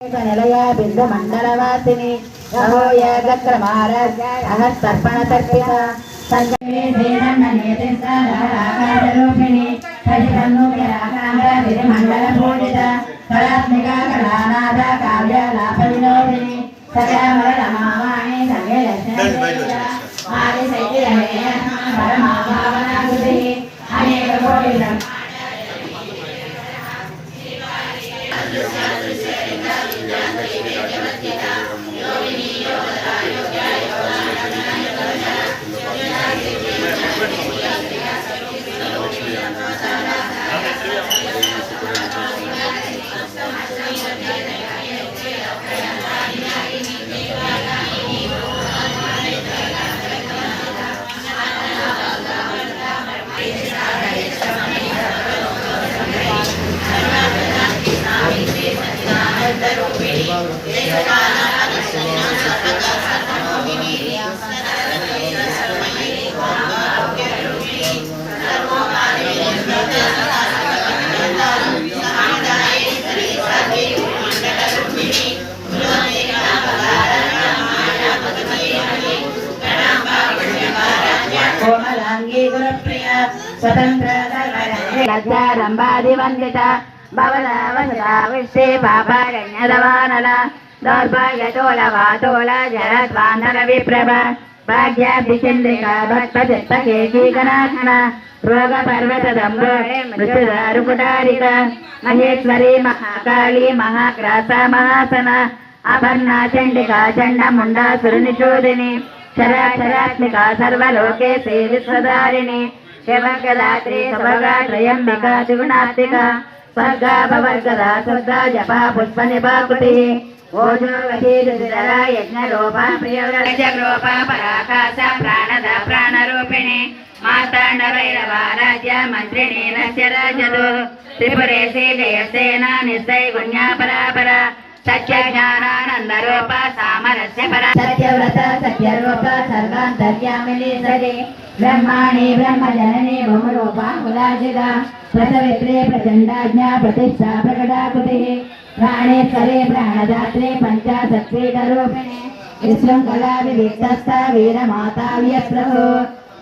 నిలయ బిందు మండలవాసిని అహస్తర్పణ తర్పిత మండల పూజిత కళాత్మిక కళానాథ కావ్య లాభ వినోదిని సకల రమావాణి కోమలాంగీ గురప్రియ స్వతంత్ర లజ్జారంభాదివందిత భవదావసదా విశ్వే పాపారణ్యదవానల విప్రభ భాగ్యాభిచంద్రిక భక్తచిత్తకేకీకనాథన రోగ పర్వత దంభోళే కుటారిక మహేశ్వరి మహాకాళి మహాగ్రాస మహాసన అపర్ణా చండికా చండ ముండాసురు నిషోదిని చరాచరాత్మిక సర్వలోకే శ్రీ విశ్వధారిణి శివగదాత్రి సభగా త్రయంబిక త్రిగుణాత్మిక స్వర్గా భవర్గదా స్వర్గా జప పుష్ప నిపాకృతి ఓజోవతి పరాకాశ ప్రాణద ప్రాణరూపిణి మార్తాండ భైరవ రాజ్య మంత్రిణి నస్య రాజదు. త్రిపురేశి జయసేన నిశ్చయ గుణ్యా పరాపర సత్య జ్ఞానానంద రూప సామరస్య పర. సత్యవ్రత సత్యరూప సర్వాంతర్యామిని సరి. బ్రహ్మాణి బ్రహ్మ జనని బహురూప కులాజిద ప్రసవిత్రే ప్రచండాజ్ఞా ప్రతిష్టా ప్రకటాకృతి. ప్రాణేశ్వరే ప్రాణదాత్రే పంచాసత్రీకరూపిణి విశృంఖలా వివిక్తస్థ వీరమాతా వ్యప్రభు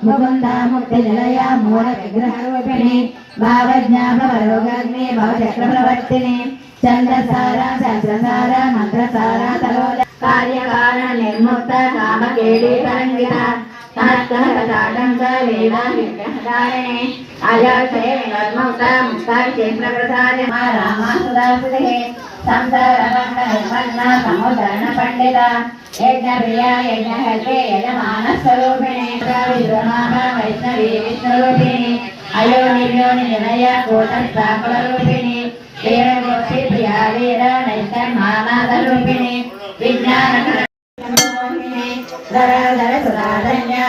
ముకుంద ముక్తి నిలయ మూల విగ్రహరూపిణి భావజ్ఞా భవరోగాగ్ని భవచక్ర ప్రవర్తిని చంద్రసార శాస్త్రసార మంత్రసార తలో కార్యకారణ నిర్ముక్త కామకేళి తరంగిత తనత్కనకటాటంక లీలా విగ్రహధారిణి అజాక్షయ వినోద్ముక్త ముక్త క్షేత్ర ప్రసాద మా రామాసుదాసుదే సంసార మండ నిర్మన్న సముదరణ పండిత యజ్ఞ ప్రియ యజ్ఞ హస్తే యజమాన స్వరూపిణి విద్రమాభ వైష్ణవి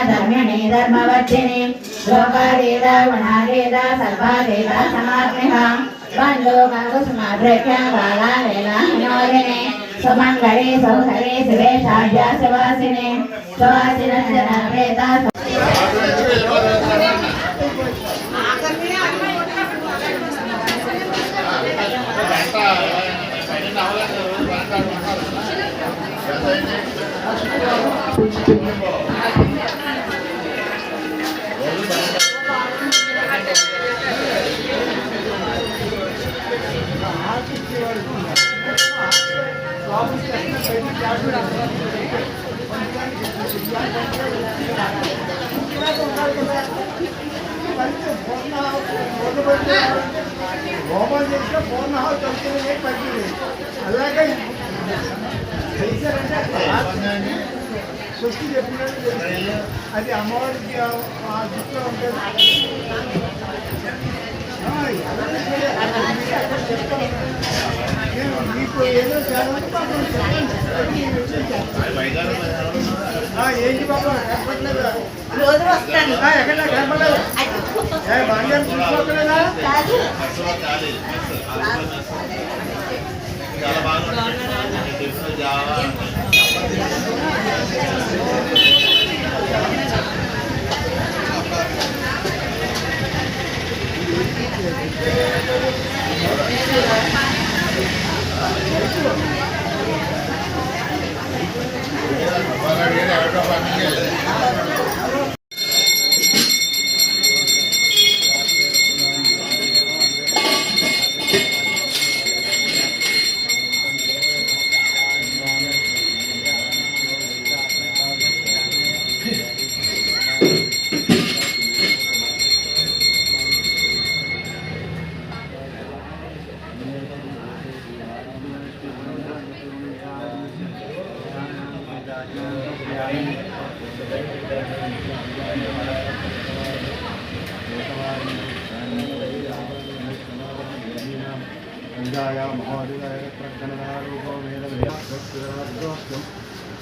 ధర్మిణి ధర్మవర్ధిని లోకాదేద గుణాదేద సర్వాదేద సమాత్మిహ వందోకుసుమాద్రక్య సుమంగళి సౌధరి శివే షాఢ్య శివాసిని సువాసిన ప్రేత ఓపెన్ చేసిన ఫోన్ హౌస్ కంపెనీ పట్టింది అలాగే చేశారంటే సృష్టి చెప్పినట్టు తెలుసు. అది అమ్మవారికి ఆ- ఆ దృష్టిలో ఉంటుంది ఆ, అలాగే సరే. అది అక్కడ చెప్తాను. నేను మీకు ఏదో చాలా పాపం చెప్పండి. రోజు వస్తాను. చాలా బాగుంటుంది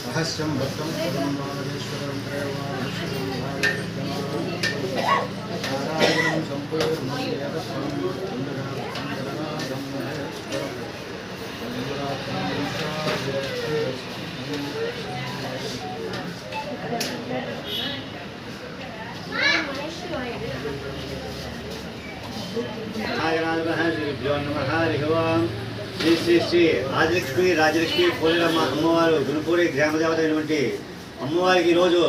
రహస్యం భక్తం పరమేశ్వరం నారాయణం సంపూర్ణం శ్రీభ్యో నమ హరి ఓం శ్రీ శ్రీ శ్రీ రాజలక్ష్మి రాజలక్ష్మి పోలేరమ్మ అమ్మవారు గురుపూడి గ్రామదేవత అయినటువంటి అమ్మవారికి ఈరోజు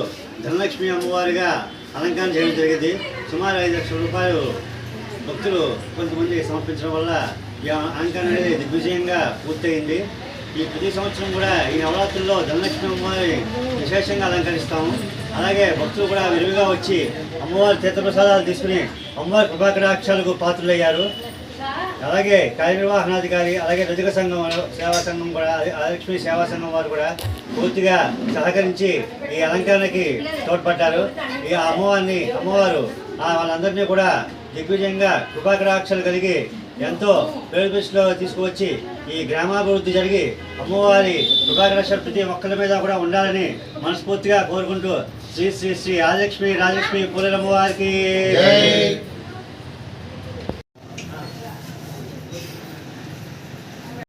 ధనలక్ష్మి అమ్మవారిగా అలంకరణ చేయడం జరిగింది. సుమారు ఐదు లక్షల రూపాయలు భక్తులు కొంతమంది సమర్పించడం వల్ల ఈ అలంకారం అనేది దిగ్విజయంగా పూర్తయింది. ఈ ప్రతి సంవత్సరం కూడా ఈ నవరాత్రుల్లో ధనలక్ష్మి అమ్మవారి విశేషంగా అలంకరిస్తాము. అలాగే భక్తులు కూడా విరివిగా వచ్చి అమ్మవారి తీర్థప్రసాదాలు తీసుకుని అమ్మవారి కృపాకటాక్షాలకు పాత్రులయ్యారు. అలాగే కార్యనిర్వహణాధికారి అలాగే రజక సంఘం సేవా సంఘం కూడా లక్ష్మీ సేవా సంఘం వారు కూడా పూర్తిగా సహకరించి ఈ అలంకరణకి తోడ్పడ్డారు. ఈ అమ్మవారిని అమ్మవారు వాళ్ళందరినీ కూడా దిగ్విజయంగా కృపాకటాక్షలు కలిగి ఎంతో పేరు దృష్టిలో తీసుకువచ్చి ఈ గ్రామాభివృద్ధి జరిగి అమ్మవారి కృపాకటాక్షలు ప్రతి ఒక్కరి మీద కూడా ఉండాలని మనస్ఫూర్తిగా కోరుకుంటూ శ్రీ శ్రీ శ్రీ ఆదిలక్ష్మి రాజలక్ష్మి పూలరమ్మ వారికి జై.